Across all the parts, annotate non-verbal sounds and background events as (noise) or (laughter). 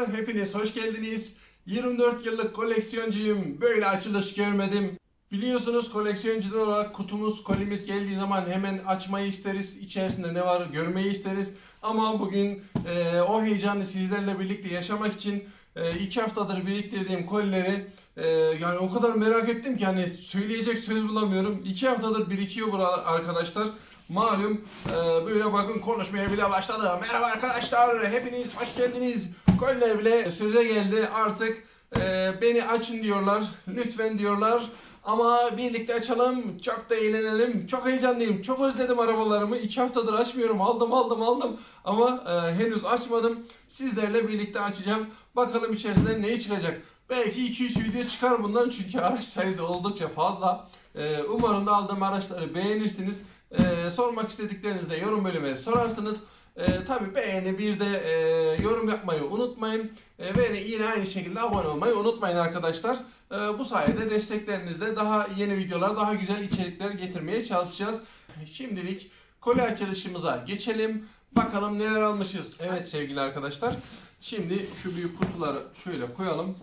Arkadaşlar hepiniz hoş geldiniz. 24 yıllık koleksiyoncuyum. Böyle açılış görmedim. Biliyorsunuz koleksiyoncular olarak kutumuz, kolimiz geldiği zaman hemen açmayı isteriz. İçerisinde ne var görmeyi isteriz. Ama bugün e, o heyecanı sizlerle birlikte yaşamak için e, iki haftadır biriktirdiğim kolileri e, yani o kadar merak ettim ki hani söyleyecek söz bulamıyorum. İki haftadır birikiyor burada arkadaşlar. Malum e, böyle bakın konuşmaya bile başladı. Merhaba arkadaşlar, hepiniz hoş geldiniz. Koller bile söze geldi. Artık e, beni açın diyorlar. Lütfen diyorlar. Ama birlikte açalım. Çok da eğlenelim. Çok heyecanlıyım. Çok özledim arabalarımı. İki haftadır açmıyorum. Aldım aldım aldım. Ama e, henüz açmadım. Sizlerle birlikte açacağım. Bakalım içerisinden ne çıkacak. Belki 2-3 video çıkar bundan çünkü araç sayısı oldukça fazla. E, umarım da aldığım araçları beğenirsiniz. E, sormak istediklerinizi de yorum bölümüne sorarsınız. E, tabii beğeni bir de e, yorum yapmayı unutmayın. E, ve yine aynı şekilde abone olmayı unutmayın arkadaşlar. E, bu sayede desteklerinizle daha yeni videolar, daha güzel içerikler getirmeye çalışacağız. Şimdilik koli açılışımıza geçelim. Bakalım neler almışız. Evet sevgili arkadaşlar. Şimdi şu büyük kutuları şöyle koyalım.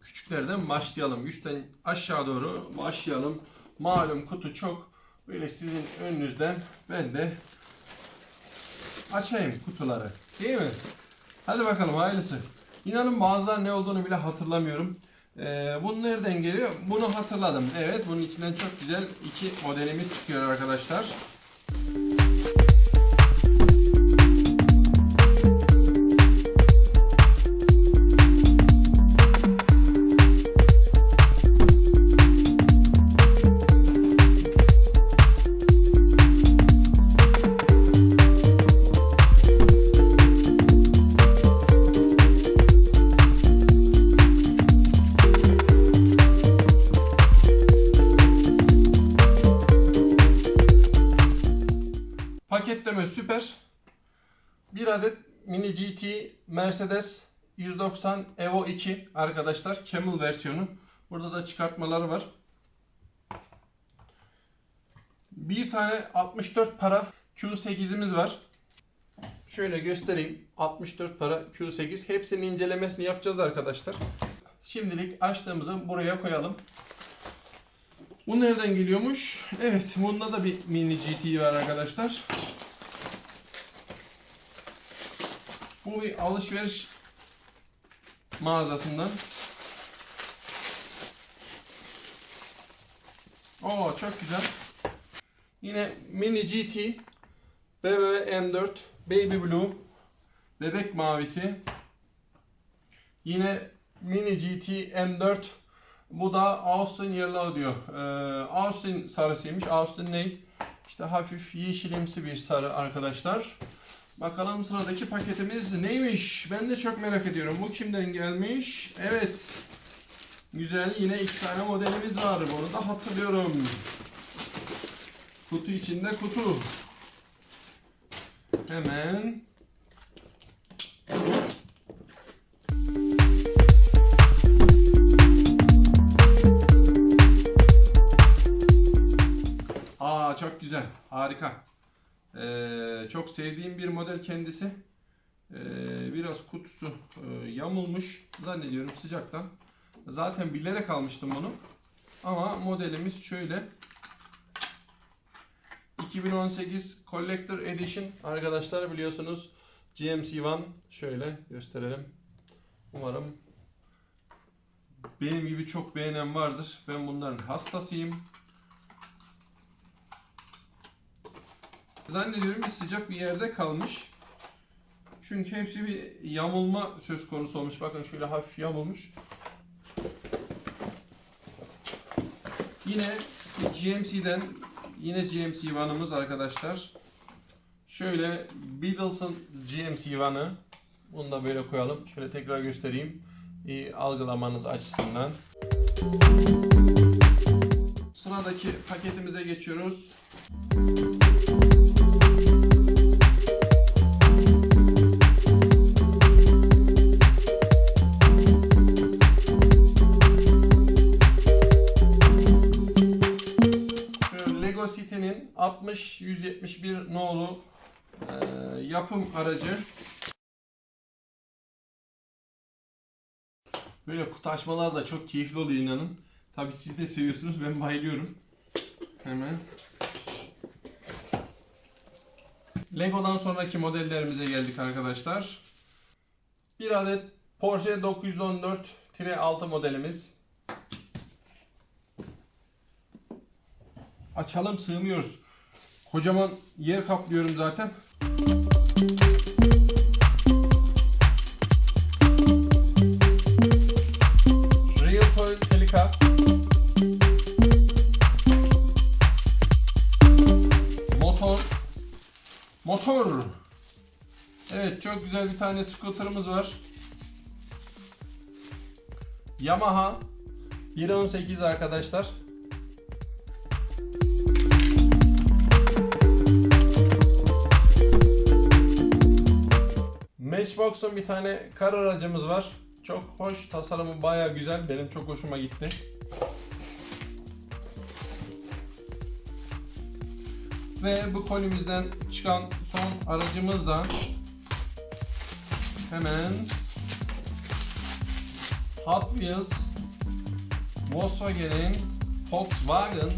Küçüklerden başlayalım. Üstten aşağı doğru başlayalım. Malum kutu çok. Böyle sizin önünüzden ben de açayım kutuları. Değil mi? Hadi bakalım hayırlısı. İnanın bazılar ne olduğunu bile hatırlamıyorum. Ee, bu nereden geliyor? Bunu hatırladım. Evet bunun içinden çok güzel iki modelimiz çıkıyor arkadaşlar. Paketleme Mercedes 190 Evo 2 arkadaşlar. Camel versiyonu. Burada da çıkartmaları var. Bir tane 64 para Q8'imiz var. Şöyle göstereyim. 64 para Q8. Hepsinin incelemesini yapacağız arkadaşlar. Şimdilik açtığımızı buraya koyalım. Bu nereden geliyormuş? Evet, bunda da bir mini GT var arkadaşlar. Bu bir alışveriş mağazasından. Oo çok güzel. Yine mini GT BMW M4 Baby Blue bebek mavisi. Yine mini GT M4 bu da Austin Yellow diyor. Ee, Austin sarısıymış. Austin ne? İşte hafif yeşilimsi bir sarı arkadaşlar. Bakalım sıradaki paketimiz neymiş? Ben de çok merak ediyorum. Bu kimden gelmiş? Evet. Güzel. Yine iki tane modelimiz var. Bunu da hatırlıyorum. Kutu içinde kutu. Hemen sevdiğim bir model kendisi. Ee, biraz kutusu e, yamulmuş zannediyorum sıcaktan. Zaten bilerek almıştım bunu. Ama modelimiz şöyle. 2018 Collector Edition arkadaşlar biliyorsunuz GMC One şöyle gösterelim. Umarım benim gibi çok beğenen vardır. Ben bunların hastasıyım. Zannediyorum ki sıcak bir yerde kalmış. Çünkü hepsi bir yamulma söz konusu olmuş. Bakın şöyle hafif yamulmuş. Yine GMC'den yine GMC vanımız arkadaşlar. Şöyle Beatles'ın GMC vanı. Bunu da böyle koyalım. Şöyle tekrar göstereyim. İyi algılamanız açısından. Sıradaki paketimize geçiyoruz. Şu 60-171 nolu e, yapım aracı. Böyle kutu açmalar da çok keyifli oluyor inanın. Tabi siz de seviyorsunuz ben bayılıyorum. Hemen. Lego'dan sonraki modellerimize geldik arkadaşlar. Bir adet Porsche 914-6 modelimiz. Açalım sığmıyoruz. Kocaman yer kaplıyorum zaten. Real Toy Celica. Motor. Motor. Evet çok güzel bir tane scooter'ımız var. Yamaha 1.18 arkadaşlar. Matchbox'un bir tane kar aracımız var. Çok hoş, tasarımı baya güzel. Benim çok hoşuma gitti. Ve bu kolimizden çıkan son aracımız da hemen Hot Wheels Volkswagen'in Volkswagen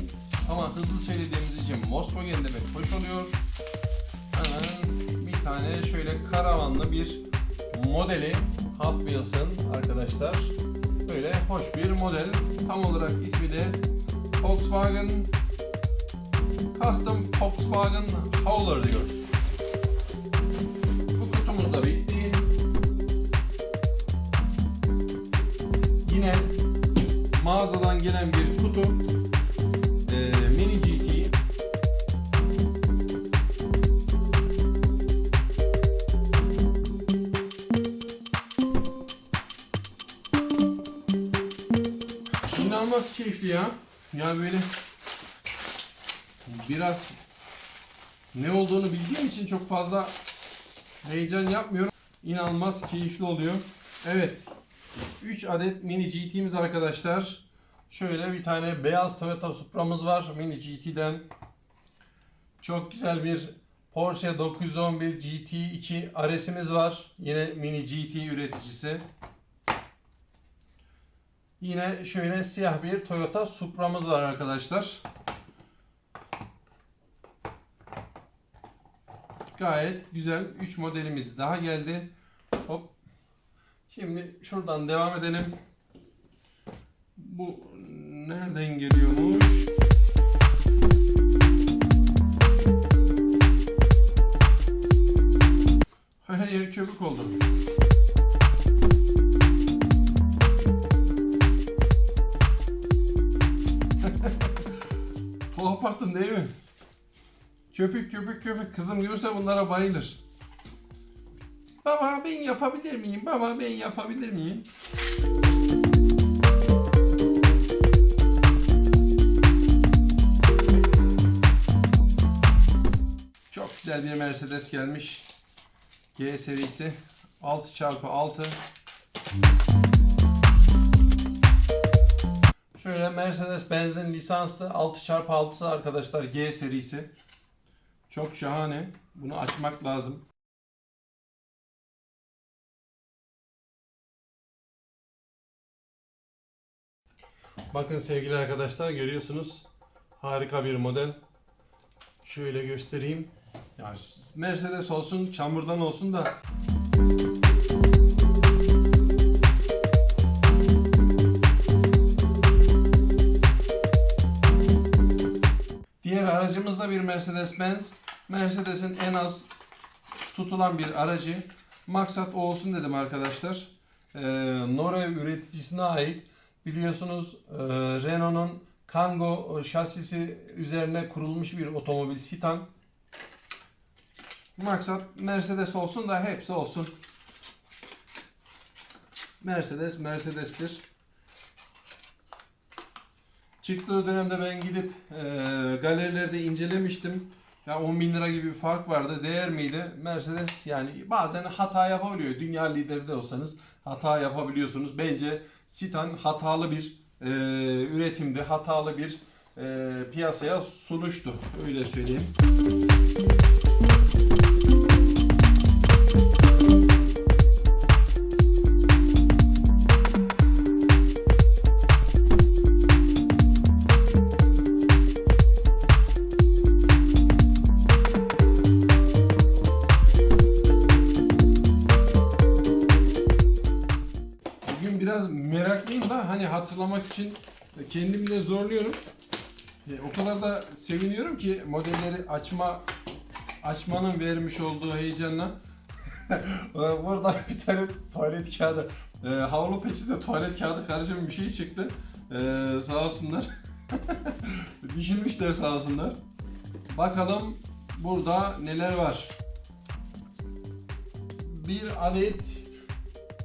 ama hızlı söylediğimiz için Volkswagen demek hoş oluyor. Hemen tane şöyle karavanlı bir modeli Hot Wheels'ın arkadaşlar. Böyle hoş bir model. Tam olarak ismi de Volkswagen Custom Volkswagen Howler diyor. Bu kutumuz da bitti. Yine mağazadan gelen bir kutu. Keyifli ya. Ya böyle biraz ne olduğunu bildiğim için çok fazla heyecan yapmıyorum. İnanılmaz keyifli oluyor. Evet. 3 adet mini GT'miz arkadaşlar. Şöyle bir tane beyaz Toyota Supra'mız var mini GT'den. Çok güzel bir Porsche 911 GT2 RS'imiz var. Yine mini GT üreticisi. Yine şöyle siyah bir Toyota Supra'mız var arkadaşlar. Gayet güzel 3 modelimiz daha geldi. Hop. Şimdi şuradan devam edelim. Bu nereden geliyormuş? Her yer köpük oldu. Baktım değil mi? Köpük köpük köpük kızım görse bunlara bayılır. Baba ben yapabilir miyim? Baba ben yapabilir miyim? Çok güzel bir Mercedes gelmiş. G serisi 6x6 Şöyle Mercedes benzin lisanslı 6x6'sı arkadaşlar G serisi. Çok şahane. Bunu açmak lazım. Bakın sevgili arkadaşlar görüyorsunuz. Harika bir model. Şöyle göstereyim. Ya Mercedes olsun, çamurdan olsun da bir Mercedes-Benz. Mercedes'in en az tutulan bir aracı. Maksat olsun dedim arkadaşlar. Ee, Norveç üreticisine ait biliyorsunuz e, Renault'un Kangoo şasisi üzerine kurulmuş bir otomobil Citan. Maksat Mercedes olsun da hepsi olsun. Mercedes Mercedes'tir. Çıktığı dönemde ben gidip e, galerilerde incelemiştim. Ya 10 bin lira gibi bir fark vardı. Değer miydi? Mercedes yani bazen hata yapabiliyor. Dünya lideri de olsanız hata yapabiliyorsunuz. Bence Citan hatalı bir e, üretimdi. Hatalı bir e, piyasaya sunuştu. Öyle söyleyeyim. Hatırlamak için kendimi de zorluyorum. E, o kadar da seviniyorum ki modelleri açma açmanın vermiş olduğu heyecanla. (laughs) Burada bir tane tuvalet kağıdı, e, havlu peçete tuvalet kağıdı karışımı bir şey çıktı. E, sağ olsunlar. (laughs) Düşünmüşler sağ olsunlar. Bakalım burada neler var. Bir adet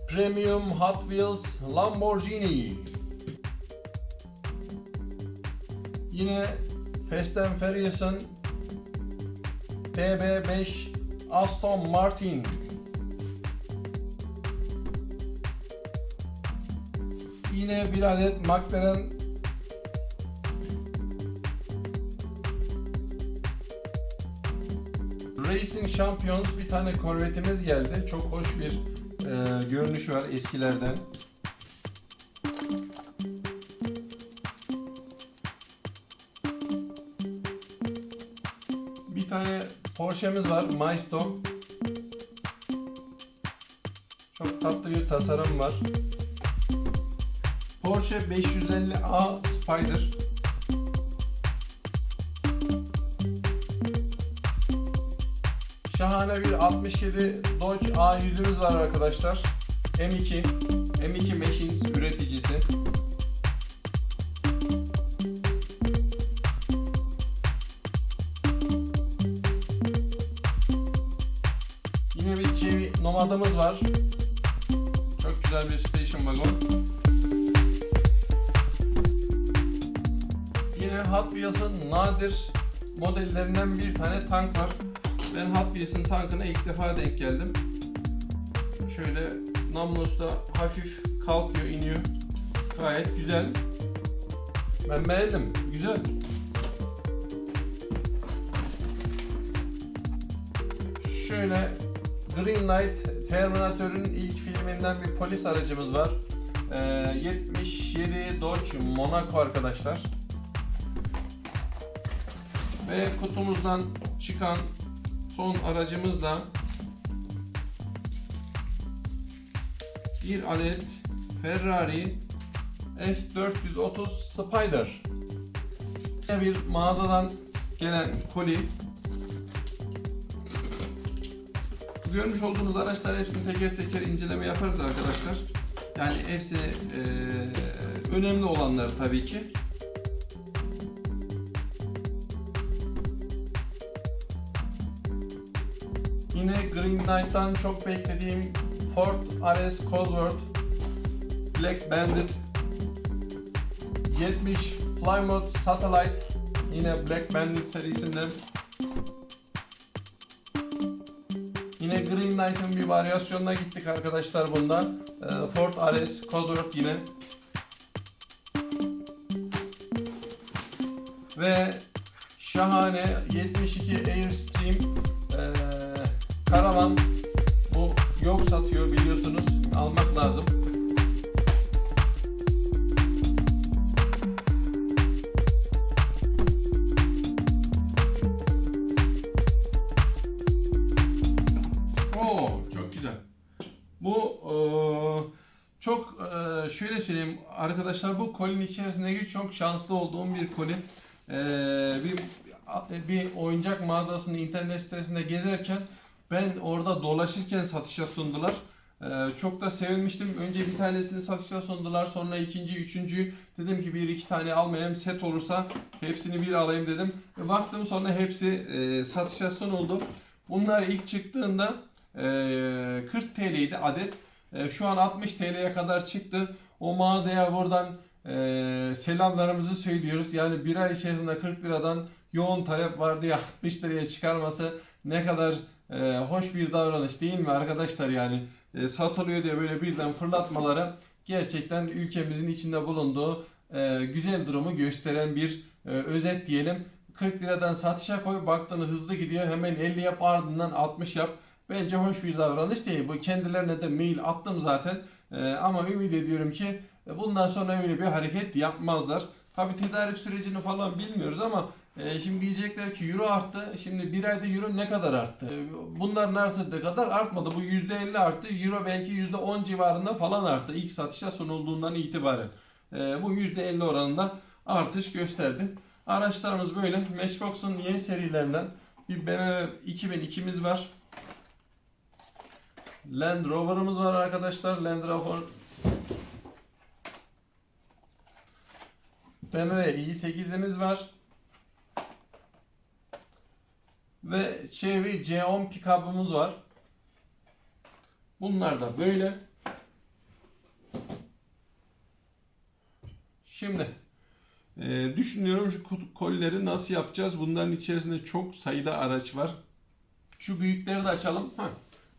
Premium Hot Wheels Lamborghini. Yine Fast and Furious'ın TB5 Aston Martin. Yine bir adet McLaren Racing Champions bir tane korvetimiz geldi. Çok hoş bir e, görünüş var eskilerden. Bir tane Porsche'miz var, Maestro. Çok tatlı bir tasarım var. Porsche 550A Spider. Şahane bir 67 Dodge A100'ümüz var arkadaşlar. M2, M2 Machines üreticisi. Yine bir Chevy Nomad'ımız var. Çok güzel bir station wagon. Yine Hot Wheels'ın nadir modellerinden bir tane tank var. Ben Hot Wheels'ın tankına ilk defa denk geldim. Şöyle namlusla hafif kalkıyor, iniyor. Gayet güzel. Ben beğendim. Güzel. Şöyle Green Knight Terminator'ın ilk filminden bir polis aracımız var. Ee, 77 Dodge Monaco arkadaşlar. Ve kutumuzdan çıkan son aracımız da bir adet Ferrari F430 Spider. Bir mağazadan gelen koli. Görmüş olduğunuz araçlar hepsini teker teker inceleme yaparız arkadaşlar. Yani hepsi eee, önemli olanlar tabii ki. Knight'tan çok beklediğim Ford RS Cosworth Black Bandit 70 Plymouth Satellite yine Black Bandit serisinden Yine Green Knight'ın bir varyasyonuna gittik arkadaşlar bunda. Ee, Ford RS Cosworth yine. Ve şahane 72 Airstream karavan bu yok satıyor biliyorsunuz almak lazım. Oo çok güzel. Bu eee, çok eee, şöyle söyleyeyim arkadaşlar bu kolinin içerisindeki çok şanslı olduğum bir koli. Eee, bir bir oyuncak mağazasının internet sitesinde gezerken ben orada dolaşırken satışa sundular. Eee, çok da sevinmiştim. Önce bir tanesini satışa sundular. Sonra ikinci, üçüncüyü dedim ki bir iki tane almayayım. Set olursa hepsini bir alayım dedim. Ve baktım sonra hepsi eee, satışa sunuldu. Bunlar ilk çıktığında eee, 40 TL'ydi adet. Eee, Şu an 60 TL'ye kadar çıktı. O mağazaya buradan eee, selamlarımızı söylüyoruz. Yani bir ay içerisinde 40 liradan yoğun talep vardı ya 60 liraya çıkarması ne kadar eee, hoş bir davranış değil mi arkadaşlar yani Eee, satılıyor diye böyle birden fırlatmaları gerçekten ülkemizin içinde bulunduğu eee, güzel durumu gösteren bir eee, özet diyelim. 40 liradan satışa koy baktığını hızlı gidiyor hemen 50 yap ardından 60 yap. Bence hoş bir davranış değil. Bu kendilerine de mail attım zaten. Ee, ama ümit ediyorum ki e, bundan sonra öyle bir hareket yapmazlar. Tabi tedarik sürecini falan bilmiyoruz ama e, şimdi diyecekler ki euro arttı. Şimdi bir ayda euro ne kadar arttı? E, bunların arttığı kadar artmadı. Bu %50 arttı. Euro belki %10 civarında falan arttı. İlk satışa sunulduğundan itibaren. e, bu %50 oranında artış gösterdi. Araçlarımız böyle. Matchbox'un yeni serilerinden bir BMW 2002'miz var. Land Rover'ımız var arkadaşlar. Land Rover BMW i8'imiz var. Ve Chevy C10 pick-up'ımız var. Bunlar da böyle. Şimdi e, düşünüyorum şu kolileri nasıl yapacağız? Bunların içerisinde çok sayıda araç var. Şu büyükleri de açalım. Ha,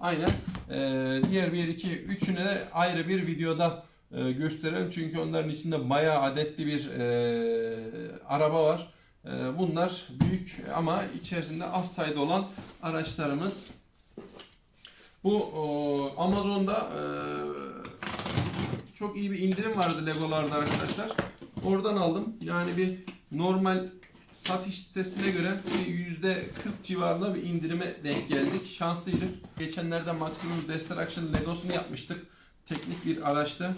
aynen. E, diğer 1, 2, üçünü de ayrı bir videoda e, gösterelim. Çünkü onların içinde bayağı adetli bir e, araba var. E, bunlar büyük ama içerisinde az sayıda olan araçlarımız. Bu o, Amazon'da e, çok iyi bir indirim vardı Legolarda arkadaşlar. Oradan aldım. Yani bir normal satış sitesine göre bir %40 civarında bir indirime denk geldik. Şanslıydık. Geçenlerde Maximum Destruction Legosunu yapmıştık teknik bir araçtı.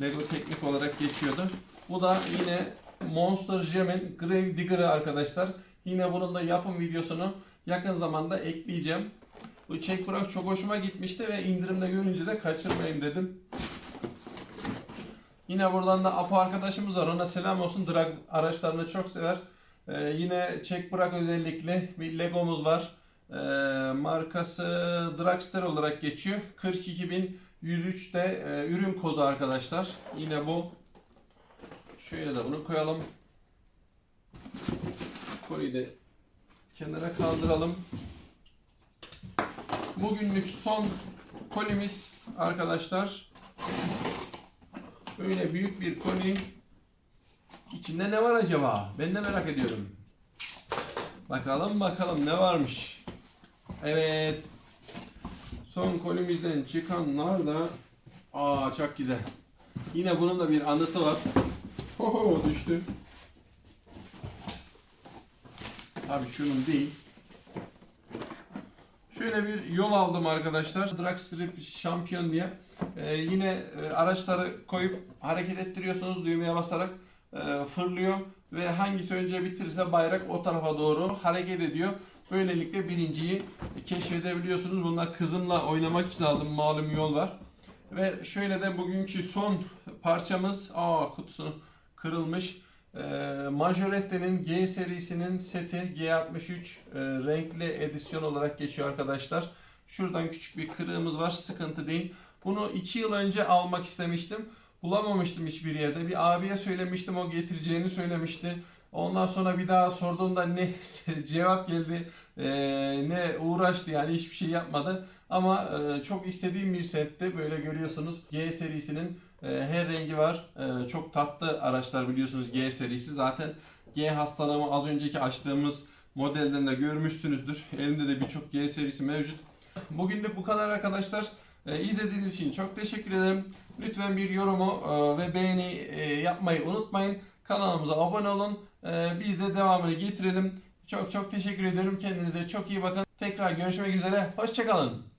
Lego teknik olarak geçiyordu. Bu da yine Monster Jam'in Grave Digger'ı arkadaşlar. Yine bunun da yapım videosunu yakın zamanda ekleyeceğim. Bu çek bırak çok hoşuma gitmişti ve indirimde görünce de kaçırmayayım dedim. Yine buradan da Apo arkadaşımız var. Ona selam olsun. Drag araçlarını çok sever. Ee, yine çek bırak özellikle bir Legomuz var. Ee, markası Dragster olarak geçiyor. 42.000 103'te e, ürün kodu arkadaşlar. Yine bu. Şöyle de bunu koyalım. Koliyi de kenara kaldıralım. Bugünlük son kolimiz arkadaşlar. Böyle büyük bir koli. İçinde ne var acaba? Ben de merak ediyorum. Bakalım bakalım ne varmış. Evet Son kolimizden çıkanlar da Aa çok güzel. Yine bunun da bir anısı var. Oho düştü. Abi şunun değil. Şöyle bir yol aldım arkadaşlar. Drag Strip Şampiyon diye. Ee, yine e, araçları koyup hareket ettiriyorsunuz düğmeye basarak e, fırlıyor ve hangisi önce bitirirse bayrak o tarafa doğru hareket ediyor. Böylelikle birinciyi keşfedebiliyorsunuz. Bunlar kızımla oynamak için aldım. Malum yol var. Ve şöyle de bugünkü son parçamız. Aa kutusu kırılmış. E, Majorette'nin G serisinin seti G63 e, renkli edisyon olarak geçiyor arkadaşlar. Şuradan küçük bir kırığımız var. Sıkıntı değil. Bunu 2 yıl önce almak istemiştim. Bulamamıştım hiçbir yerde. Bir abiye söylemiştim. O getireceğini söylemişti. Ondan sonra bir daha sorduğumda ne (laughs) cevap geldi e, ne uğraştı yani hiçbir şey yapmadı. Ama e, çok istediğim bir setti. Böyle görüyorsunuz G serisinin e, her rengi var. E, çok tatlı araçlar biliyorsunuz G serisi. Zaten G hastalığımı az önceki açtığımız modelden de görmüşsünüzdür. Elimde de birçok G serisi mevcut. Bugünlük bu kadar arkadaşlar. E, izlediğiniz için çok teşekkür ederim. Lütfen bir yorumu e, ve beğeni e, yapmayı unutmayın. Kanalımıza abone olun. E, biz de devamını getirelim. Çok çok teşekkür ediyorum. Kendinize çok iyi bakın. Tekrar görüşmek üzere. Hoşçakalın.